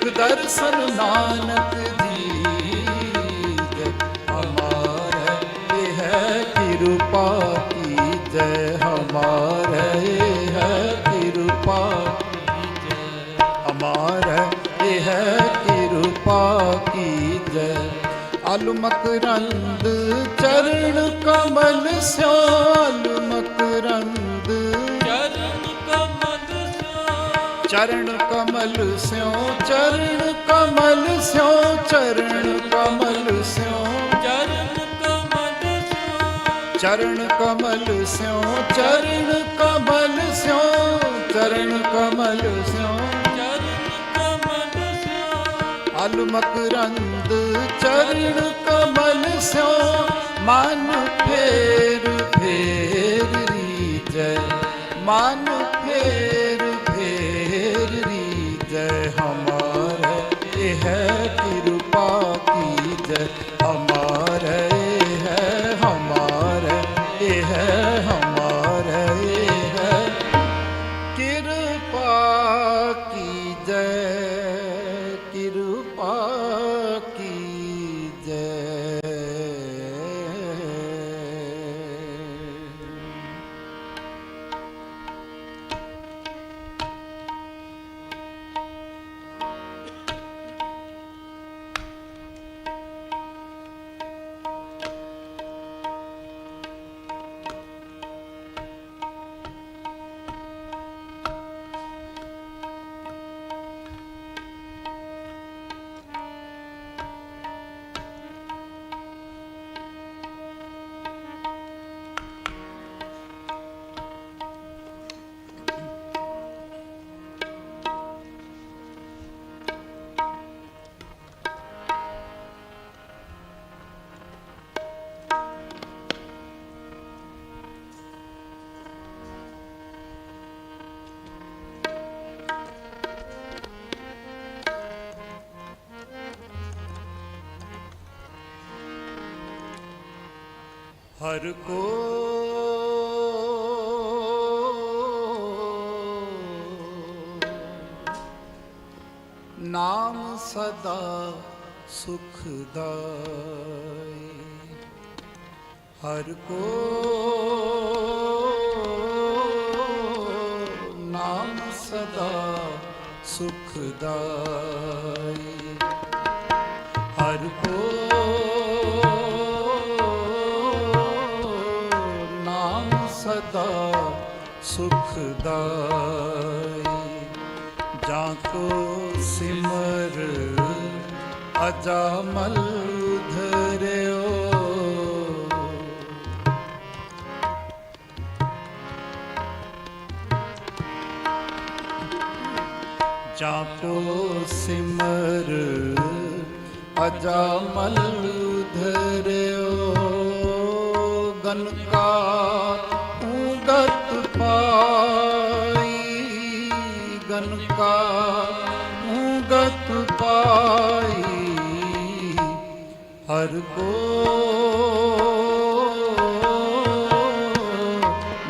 ਵੇਖ ਦਰਸ਼ਨ ਨਾਨਕ ਜੀ ਜੈ ਹਮਾਰੇ ਹੈ ਕਿਰਪਾ ਕੀ ਜੈ ਹਮਾਰੇ ਇਹ ਹੈ ਕਿਰਪਾ ਕੀ ਜੈ ਹਮਾਰਾ ਹੈ ਕਿਰਪਾ ਕੀ ਜੈ ਅਲ ਮਕਰੰਦ ਚਰਨ ਕਮਲ ਸਿਓ ਅਲ ਮਕਰੰਦ ਚਰਨ ਕਮਲ ਸਿਉ ਚਰਨ ਕਮਲ ਸਿਉ ਚਰਨ ਕਮਲ ਸਿਉ। ਚਰਨ ਕਮਲ ਸਿਉ। ਚਰਨ ਕਮਲ ਸਿਉ ਚਰਨ ਕਮਲ ਸਿਉ ਆਲਮਕ ਰੰਦ ਚਰਨ ਕਮਲ ਸਿਉ। ਮਨ ਫੇਰ ਫੇਰ ਰੀਜੈ ਮਨ ਫੇਰ जय हमार ਹਰ ਕੋ ਨਾਮ ਸਦਾ ਸੁਖ ਹਰ ਕੋ ਨਾਮ ਸਦਾ ਸੁਖ ਅਜਾਮਲ ਧਰਿਓ ਜਾਂ ਕੋ ਸਿਮਰ ਅਜਾਮਲ ਧਰਿਓ ਗਨ ਕਾ ਉਂਗਤ ਪਾਈ ਗਨ ਕਾ ਉਂਗਤ ਪਾਈ ਹਰ ਕੋ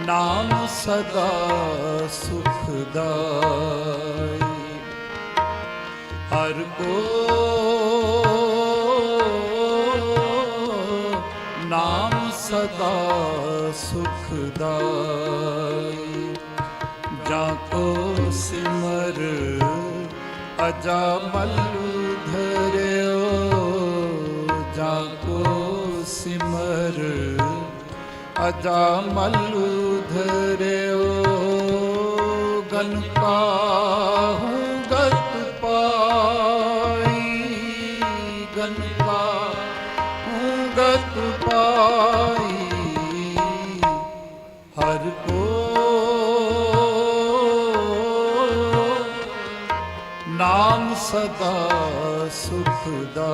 ਨਾਮ ਸਦਾ ਸੁਖਦਾਈ ਹਰ ਕੋ ਨਾਮ ਸਦਾ ਸੁਖ ਦਾਈ। ਜਾਂ ਕੋ ਸਿਮਰ ਅਜਾਮਲ ਧਰਿਓ ਹਰ ਅਜਾ ਮਲੂ ਧਰਿਓ ਗਨ ਪਾਹੂ ਗਤ ਪਾਈ, ਗਨ ਪਾਹੂ ਗਤ ਪਾਈ, ਹਰ ਕੋ ਨਾਮ ਸਦਾ ਸੁਖਦਾ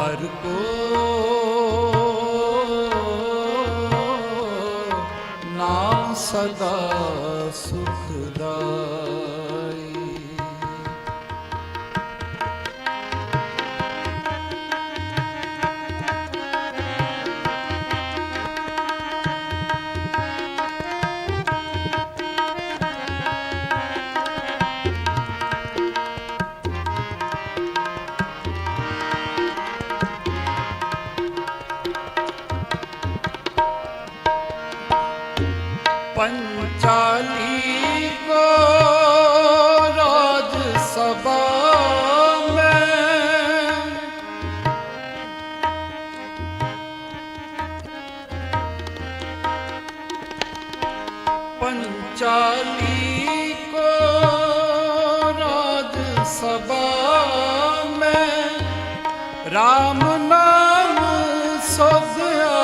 ਹਰ ਕੋ ਨਾਮ ਸਦਾ ਚਾਲੀ ਕੋ ਰਾਜ ਸਭਾ ਮੈਂ RAM ਨਾਮ ਸੋਧ ਆਈ।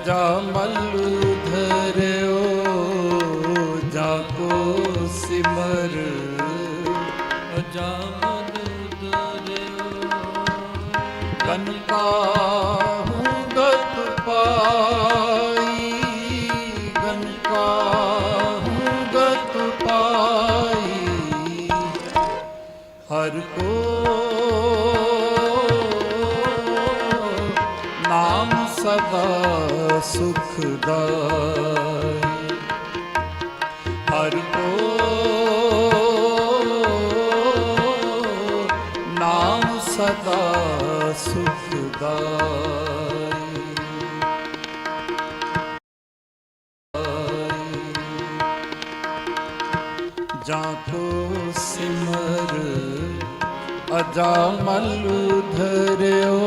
ਅਜਾਮਲ ਧਰਿਓ ਸੁਖਦਾਈ। ਹਰ ਕੋ ਨਾਮ ਸਦਾ ਸੁਖਦਾਈ। ਜਾਂ ਕੋ ਸਿਮਰ ਅਜਾਮਲ ਧਰਿਓ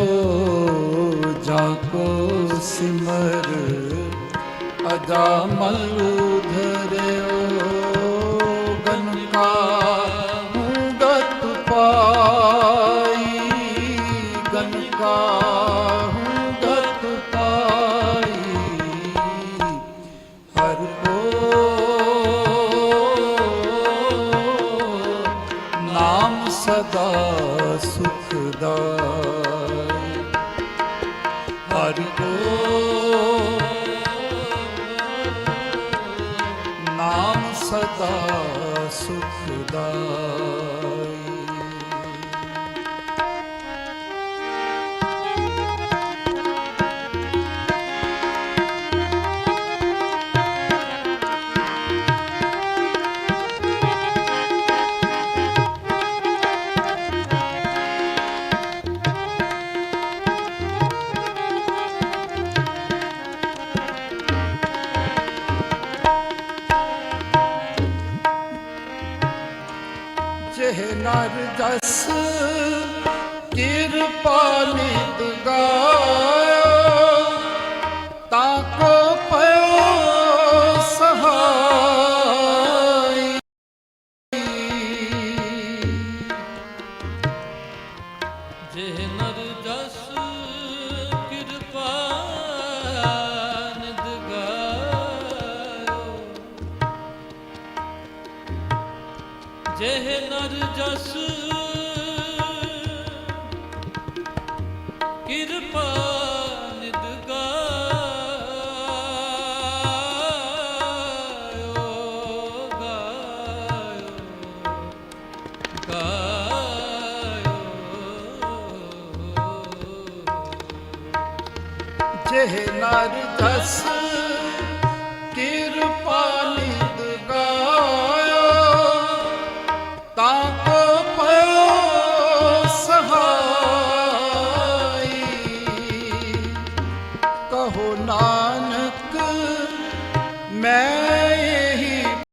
ਜਾਂ ਸਿਮਰ ਸਿਮਰ ਅਜਾਮਲ ਧਰਿਓ ਗਨਕਾ ਗਤ ਪਾਈ ਗਨਕਾ ਗਤ ਪਾਈ ਹਰ ਕੋ ਨਾਮ ਸਦਾ ਸੁਖਦਾ ਨਰ ਜਸ ਨਰ ਜਸ